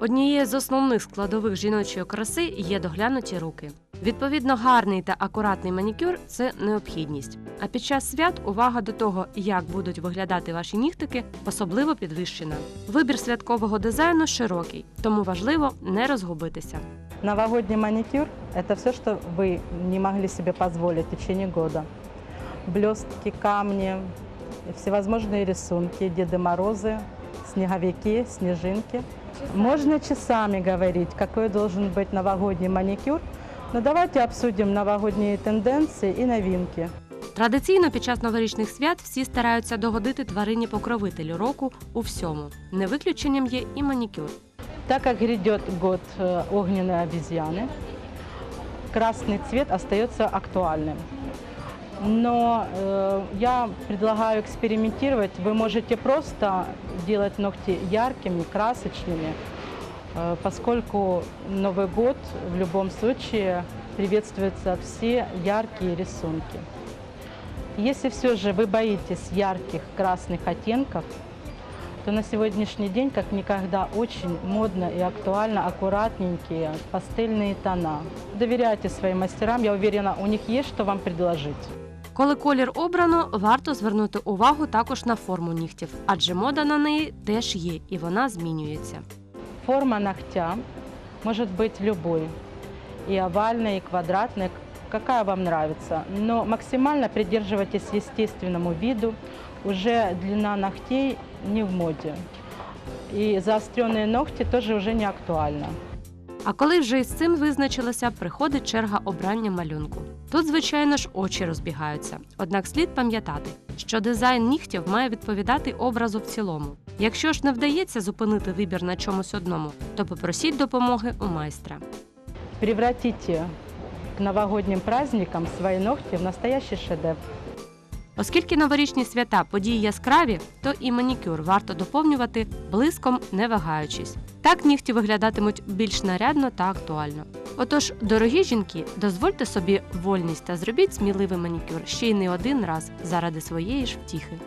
Однією з основних складових жіночої краси є доглянуті руки. Відповідно, гарний та акуратний манікюр це необхідність. А під час свят увага до того, як будуть виглядати ваші нігтики, особливо підвищена. Вибір святкового дизайну широкий, тому важливо не розгубитися. Новогодний маникюр – это все, что вы не могли себе позволить в течение года. Блестки, камни, всевозможные рисунки, Деды Морозы, снеговики, снежинки. Можно часами говорить, какой должен быть новогодний маникюр, но давайте обсудим новогодние тенденции и новинки. Традиційно під час новорічних свят всі стараються догодити тварині покровителю року у всьому. Не виключенням є і манікюр. Так как грядет год э, огненной обезьяны, красный цвет остается актуальным. Но э, я предлагаю экспериментировать. Вы можете просто делать ногти яркими, красочными, э, поскольку Новый год в любом случае приветствуются все яркие рисунки. Если все же вы боитесь ярких красных оттенков, то на сегодняшний день как никогда очень модно и актуально аккуратненькие пастельные тона. Доверяйте своим мастерам, я уверена, у них есть что вам предложить. Коли колір обрано, варто звернути увагу також на форму нігтів, адже мода на неї теж є і вона змінюється. Форма ногтя может быть любой, и овальной, и квадратной, какая вам нравится. Но максимально придерживайтесь естественному виду. Уже длина ногтей не в моде. И заостренные ногти тоже уже не актуально. А коли вже із цим визначилося, приходить черга обрання малюнку. Тут, звичайно ж, очі розбігаються. Однак слід пам'ятати, що дизайн нігтів має відповідати образу в цілому. Якщо ж не вдається зупинити вибір на чомусь одному, то попросіть допомоги у майстра. Превратите к новогодним праздникам свои ногти в настоящий шедевр. Оскільки новорічні свята події яскраві, то і манікюр варто доповнювати блиском, не вагаючись. Так нігті виглядатимуть більш нарядно та актуально. Отож, дорогі жінки, дозвольте собі вольність та зробіть сміливий манікюр ще й не один раз заради своєї ж втіхи.